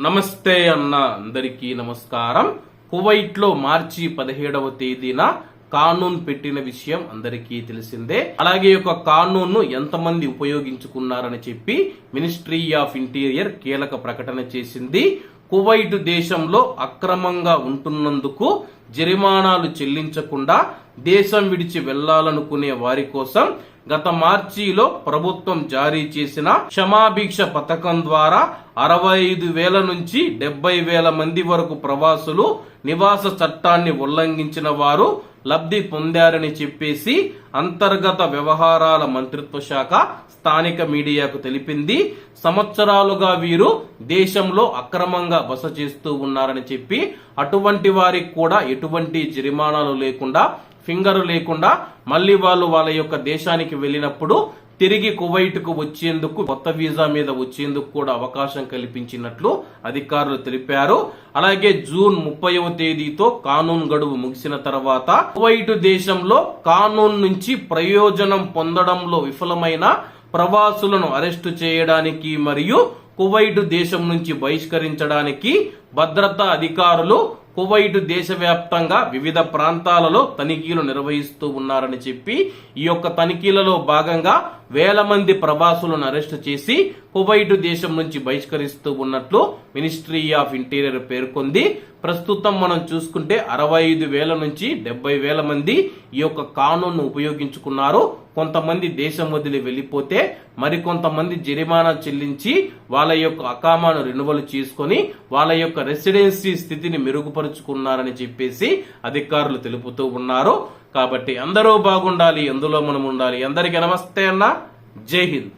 నమస్తే అన్న అందరికీ నమస్కారం. కువైట్లో మార్చి పదిహేడవ తేదీన కానూన్ పెట్టిన విషయం అందరికీ తెలిసిందే. అలాగే ఒక కానూన్ను ఎంతమంది ఉపయోగించుకున్నారని చెప్పి మినిస్ట్రీ ఆఫ్ ఇంటీరియర్ కీలక ప్రకటన చేసింది. కువైట్ దేశంలో అక్రమంగా ఉంటున్నందుకు జరిమానాలు చెల్లించకుండా దేశం విడిచి వెళ్ళాలనుకునే వారి కోసం గత మార్చిలో ప్రభుత్వం జారీ చేసిన క్షమాభిక్ష పథకం ద్వారా అరవై ఐదు వేల నుంచి డెబ్బై వేల మంది వరకు ప్రవాసులు నివాస చట్టాన్ని ఉల్లంఘించిన వారు లబ్ధి పొందారని చెప్పేసి అంతర్గత వ్యవహారాల మంత్రిత్వ శాఖ స్థానిక మీడియాకు తెలిపింది. సంవత్సరాలుగా వీరు దేశంలో అక్రమంగా బస చేస్తూ ఉన్నారని చెప్పి అటువంటి వారికి కూడా ఎటువంటి జరిమానాలు లేకుండా ఫింగర్ లేకుండా మళ్ళీ వాళ్ళు వాళ్ళ యొక్క దేశానికి వెళ్ళినప్పుడు తిరిగి కువైట్కు వచ్చేందుకు కొత్త వీసా మీద వచ్చేందుకు కూడా అవకాశం కల్పించినట్లు అధికారులు తెలిపారు. అలాగే జూన్ ముప్పైవ తేదీతో కానూన్ గడువు ముగిసిన తర్వాత కువైట్ దేశంలో కానూన్ నుంచి ప్రయోజనం పొందడంలో విఫలమైన ప్రవాసులను అరెస్టు చేయడానికి మరియు కువైట్ దేశం నుంచి బహిష్కరించడానికి భద్రతా అధికారులు కువైట్ దేశవ్యాప్తంగా వివిధ ప్రాంతాలలో తనిఖీలు నిర్వహిస్తూ ఉన్నారని చెప్పి ఈ యొక్క తనిఖీలలో భాగంగా వేల మంది ప్రవాసులను అరెస్టు చేసి కువైట్ దేశం నుంచి బహిష్కరిస్తూ ఉన్నట్లు మినిస్ట్రీ ఆఫ్ ఇంటీరియర్ పేర్కొంది. ప్రస్తుతం మనం చూసుకుంటే అరవై ఐదు వేల నుంచి డెబ్బై వేల మంది ఈ యొక్క కానూన్ను ఉపయోగించుకున్నారు. కొంతమంది దేశం వదిలి వెళ్ళిపోతే మరికొంతమంది జరిమానా చెల్లించి వాళ్ళ యొక్క అకామాను రెన్యువల్ చేసుకొని వాళ్ళ యొక్క రెసిడెన్సీ స్థితిని మెరుగుపరుచుకున్నారని చెప్పేసి అధికారులు తెలుపుతూ ఉన్నారు. కాబట్టి అందరూ బాగుండాలి ఎందులో మనం ఉండాలి. అందరికీ నమస్తే అన్న. జై హింద్.